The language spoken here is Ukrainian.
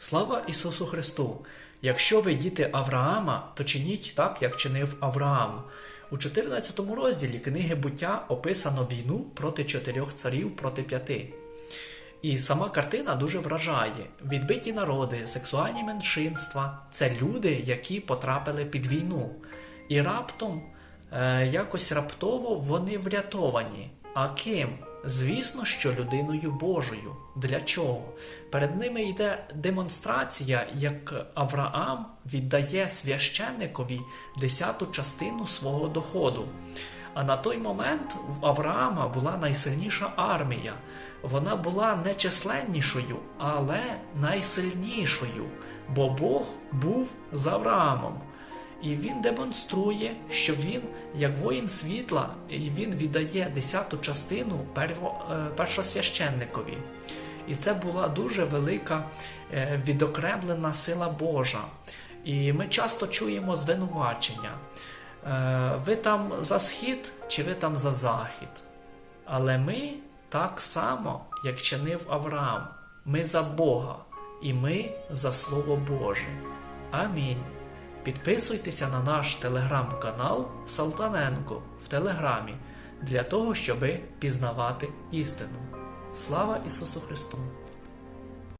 Слава Ісусу Христу! Якщо ви діти Авраама, то чиніть так, як чинив Авраам. У 14 розділі книги буття описано війну проти чотирьох царів проти п'яти. І сама картина дуже вражає: відбиті народи, сексуальні меншинства це люди, які потрапили під війну. І раптом, е, якось раптово вони врятовані. А ким? Звісно, що людиною Божою. Для чого? Перед ними йде демонстрація, як Авраам віддає священникові десяту частину свого доходу. А на той момент в Авраама була найсильніша армія. Вона була не численнішою, але найсильнішою, бо Бог був з Авраамом. І він демонструє, що він, як воїн світла, і він віддає десяту частину е, першосвященникові. І це була дуже велика е, відокремлена сила Божа. І ми часто чуємо звинувачення. Е, Ви там за схід чи ви там за захід? Але ми так само, як чинив Авраам, ми за Бога і ми за Слово Боже. Амінь. Підписуйтеся на наш телеграм-канал Салтаненко в Телеграмі для того, щоби пізнавати істину. Слава Ісусу Христу!